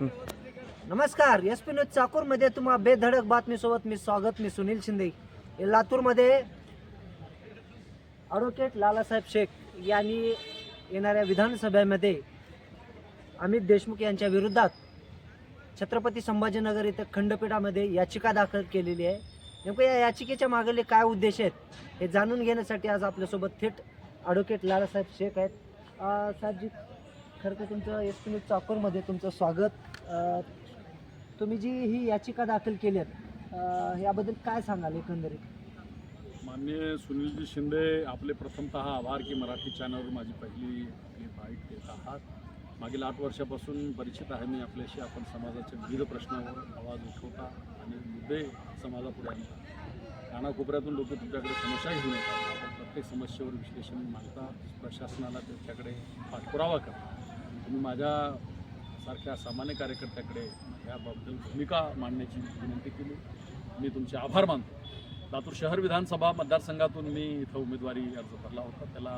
नमस्कार S P news चाकूरमध्ये तुम्हा बेधडक बातमीसोबत मी स्वागत मी सुनील शिंदे. लातूरमध्ये ॲडव्होकेट लालासाहेब शेख यांनी येणाऱ्या विधानसभेमध्ये अमित देशमुख यांच्या विरोधात छत्रपती संभाजीनगर येथे खंडपीठामध्ये याचिका दाखल केलेली आहे. नेमकं या याचिकेच्या मागले काय उद्देश आहेत हे जाणून घेण्यासाठी आज आपल्यासोबत थेट ॲडव्होकेट लालासाहेब शेख आहेत. साहेबजी खरं तर तुमचं एस पी न्यूज चाकूरमध्ये तुमचं स्वागत. तुम्ही जी ही याचिका दाखल केली आहे याबद्दल काय सांगाल एकंदरीत? माननीय सुनीलजी शिंदे आपले प्रथमतः आभार की मराठी चॅनलवर माझी पहिली आपली बाईट देत आहात. मागील आठ वर्षापासून परिचित आहे मी आपल्याशी. आपण समाजाच्या विविध प्रश्नावर आवाज उठवता आणि मुद्दे समाजापुढे आणता. कानाकोपऱ्यातून लोक तुमच्याकडे समस्या घेऊन येतात. आपण प्रत्येक समस्येवर विश्लेषण मांडता. प्रशासनाला त्यांच्याकडे पाठपुरावा करता. तुम्ही माझ्या सारख्या सामान्य कार्यकर्त्याकडे याबद्दल भूमिका मांडण्याची विनंती केली. मी तुमचे आभार मानतो. लातूर शहर विधानसभा मतदारसंघातून मी इथं उमेदवारी अर्ज भरला होता. त्याला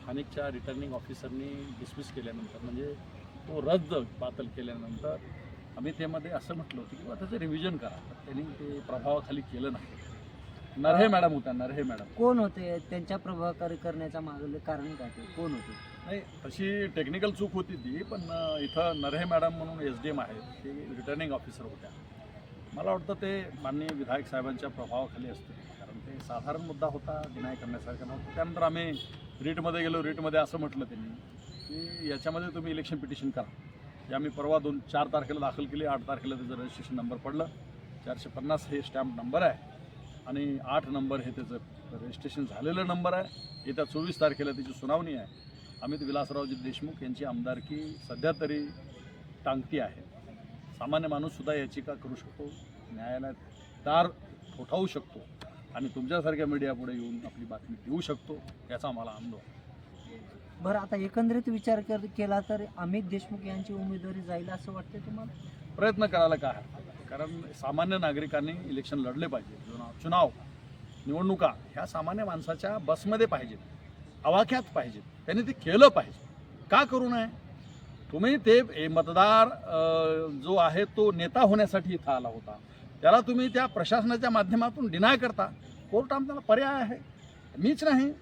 स्थानिकच्या रिटर्निंग ऑफिसरनी डिसमिस केल्यानंतर म्हणजे तो रद्द बातल केल्यानंतर आम्ही त्यामध्ये असं म्हटलं होतं की बा त्याचं रिव्हिजन करा. त्यांनी ते प्रभावाखाली केलं नाही. नरहे मॅडम होत्या नरहे मॅडम. कोण होते? त्यांच्या प्रभावकारी करण्याच्या मागले कारण काय ते? कोण होते? नाही तशी टेक्निकल चूक होती ती पण अं, इथं नरहे मॅडम म्हणून एस डी एम आहेत ते रिटर्निंग ऑफिसर होत्या. मला वाटतं ते माननीय विधायक साहेबांच्या प्रभावाखाली असते कारण ते साधारण मुद्दा होता डिनाय करण्यासारखा नव्हता. त्यानंतर आम्ही रीटमध्ये गेलो रीटमध्ये असं म्हटलं त्यांनी की याच्यामध्ये तुम्ही इलेक्शन पिटिशन करा. जे आम्ही परवा दोन चार तारखेला दाखल केली आठ तारखेला त्याचं रजिस्ट्रेशन नंबर पडलं. चारशे पन्नास हे स्टॅम्प नंबर आहे. आणि आठ नंबर हे त्याचं रजिस्ट्रेशन झालेलं नंबर आहे येत्या चोवीस तारखेला त्याची सुनावणी आहे अमित विलासरावजी देशमुख यांची आमदारकी सध्या तरी टांगती आहे सामान्य माणूससुद्धा याचिका करू शकतो न्यायालयात दार ठोठावू शकतो आणि तुमच्यासारख्या मीडियापुढे येऊन आपली बातमी देऊ शकतो याचा मला अनुभव आहे. बरं आता एकंदरीत विचार कर केला तर अमित देशमुख यांची उमेदवारी जाईल असं वाटतं तुम्हाला प्रयत्न करायला काय? कारण सामान्य नागरिकांनी इलेक्शन लढले पाहिजे. चुनाव चुनाव निवडणुका ह्या सामान्य माणसाच्या बसमध्ये पाहिजेत. अवाख्यात पाहिजेत. त्यांनी ते केलं पाहिजे. का करू नये? तुम्ही ते मतदार जो आहे तो नेता होण्यासाठी इथं आला होता. त्याला तुम्ही त्या प्रशासनाच्या माध्यमातून डिनाय करता. कोर्ट आमच्याला पर्याय आहे. मीच नाही.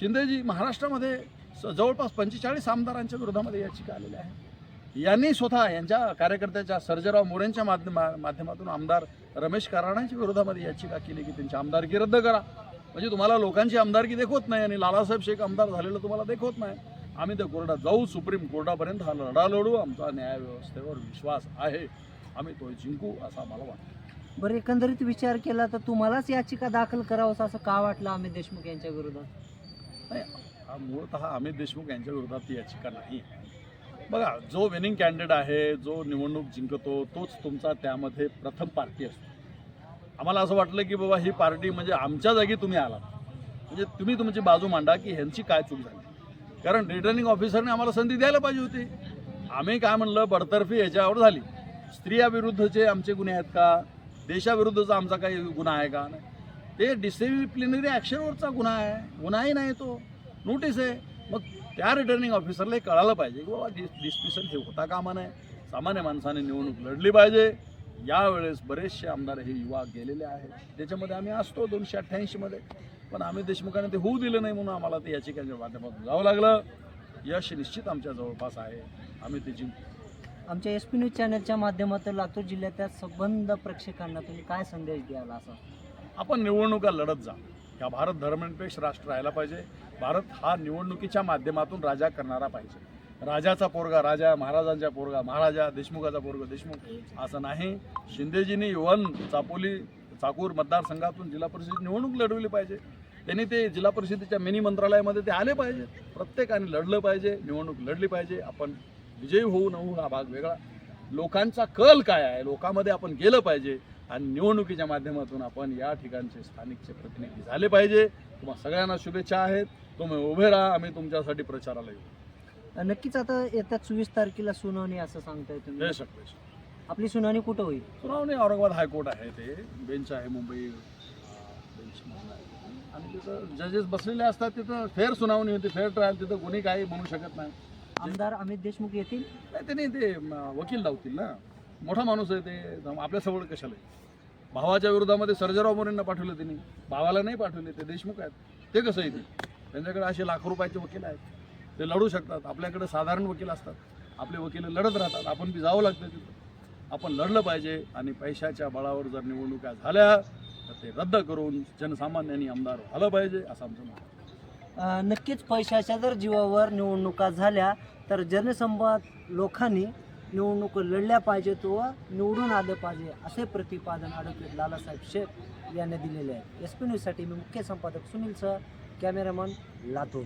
शिंदेजी महाराष्ट्रामध्ये स- जवळपास पंचेचाळीस आमदारांच्या विरोधामध्ये याचिका आलेल्या आहे यांनी स्वतः यांच्या कार्यकर्त्याच्या सर्जेराव मोरेंच्या माध्यमा माध्यमातून आमदार रमेश कराडांच्या विरोधामध्ये याचिका केली की त्यांची आमदारकी रद्द करा. म्हणजे तुम्हाला लोकांची आमदारकी देखवत नाही आणि लालासाहेब शेख आमदार झालेलं तुम्हाला देखवत नाही. आम्ही त्या कोर्टात जाऊ सुप्रीम कोर्टापर्यंत हा लढा लढू आमचा न्यायव्यवस्थेवर विश्वास आहे. आम्ही तो जिंकू असं आम्हाला वाटतं. बरं एकंदरीत विचार केला तर तुम्हालाच याचिका दाखल करावं असं का वाटलं अमित देशमुख यांच्या विरोधात? नाही हा मूळतः अमित देशमुख यांच्या विरोधात ती याचिका नाही. बघा जो विनिंग कॅन्डिडेट आहे जो निवडणूक जिंकतो तोच तुमचा त्यामध्ये प्रथम पार्टी असतो. आम्हाला असं वाटलं की बाबा ही पार्टी म्हणजे आमच्या जागी तुम्ही आलात. म्हणजे तुम्ही तुमची बाजू मांडा की ह्यांची काय चूक झाली. कारण रिटर्निंग ऑफिसरने आम्हाला संधी द्यायला पाहिजे होती. आम्ही काय म्हणलं बडतर्फी याच्यावर झाली. स्त्रियाविरुद्धचे आमचे गुन्हे आहेत का? देशाविरुद्धचा आमचा काही गुन्हा आहे का? नाही ते डिसिप्लिनरी ॲक्शनवरचा गुन्हा आहे. गुन्हाही नाही तो. नोटीस आहे. मग त्या रिटर्निंग ऑफिसरला हे कळालं पाहिजे की बाबा डिस डिस्मिसल हे होता कामा नये. सामान्य माणसाने निवडणूक लढली पाहिजे. यावेळेस बरेचसे आमदार हे युवा गेलेले आहेत. त्याच्यामध्ये आम्ही असतो दोनशे अठ्ठ्याऐंशीमध्ये पण आम्ही देशमुखाने ते होऊ दिलं नाही म्हणून आम्हाला ते याचिकांच्या माध्यमातून जावं लागलं. यश निश्चित आमच्या जवळपास आहे. आम्ही ते जिंकू आमच्या एस पी न्यूज चॅनलच्या माध्यमातून लातूर जिल्ह्याच्या संबंध प्रेक्षकांना तुम्ही काय संदेश द्याल असा? आपण निवडणुका लढत जा. ह्या भारत धर्मनिरपेक्ष राष्ट्र राहायला पाहिजे. भारत हा निवडणुकीच्या माध्यमातून राजा करणारा पाहिजे. राजाचा पोरगा राजा महाराजांचा पोरगा महाराजा देशमुखाचा पोरगा देशमुख असं नाही. शिंदेजींनी युवन चापोली चाकूर मतदारसंघातून जिल्हा परिषद निवडणूक लढवली पाहिजे. त्यांनी ते जिल्हा परिषदेच्या मिनी मंत्रालयामध्ये ते आले पाहिजे. प्रत्येकाने लढलं पाहिजे निवडणूक लढली पाहिजे. आपण विजयी होऊ न होऊ हा भाग वेगळा. लोकांचा कल काय आहे? लोकांमध्ये आपण गेलं पाहिजे. आणि निवडणुकीच्या माध्यमातून आपण या ठिकाणचे स्थानिकचे प्रतिनिधी झाले पाहिजे. तुम्हाला सगळ्यांना शुभेच्छा आहेत. तुम्ही उभे राहा आम्ही तुमच्यासाठी प्रचाराला येऊ. नक्कीच आता येत्या चोवीस तारखेला सुनावणी असं सांगताय तुम्ही. आपली सुनावणी कुठं होईल? सुनावणी औरंगाबाद हायकोर्ट आहे ते. बेंच आहे मुंबई बेंच आणि तिथं जजेस बसलेले असतात तिथं फेअर सुनावणी होती फेअर ट्रायल तिथं कोणी काही म्हणू शकत नाही. आमदार अमित देशमुख येतील? नाही त्यांनी ते वकील लावतील ना. मोठा माणूस आहे ते. जाऊन आपल्यासमोर कशाला आहे? भावाच्या विरोधामध्ये सर्जराव मोरेंना पाठवलं त्यांनी भावाला नाही पाठवले ते देशमुख आहेत. ते कसं आहे ते? त्यांच्याकडे असे लाखो रुपयाचे वकील आहेत. ते लढू शकतात. आपल्याकडे साधारण वकील असतात. आपले वकील लढत राहतात. आपण बी जावं लागतं तिथं. आपण लढलं पाहिजे आणि पैशाच्या बळावर जर निवडणुका झाल्या तर ते रद्द करून जनसामान्यांनी आमदार झालं पाहिजे असं आमचं मत नक्कीच पैशाच्या जर जीवावर निवडणुका झाल्या तर जनसंवाद लोकांनी निवडणूक लढल्या पाहिजेत व निवडून आलं पाहिजे असे प्रतिपादन ॲडव्होकेट लालासाहेब शेख यांनी दिलेले आहे एस पी न्यूजसाठी मी मुख्य संपादक सुनील सर कॅमेरामन लातूर.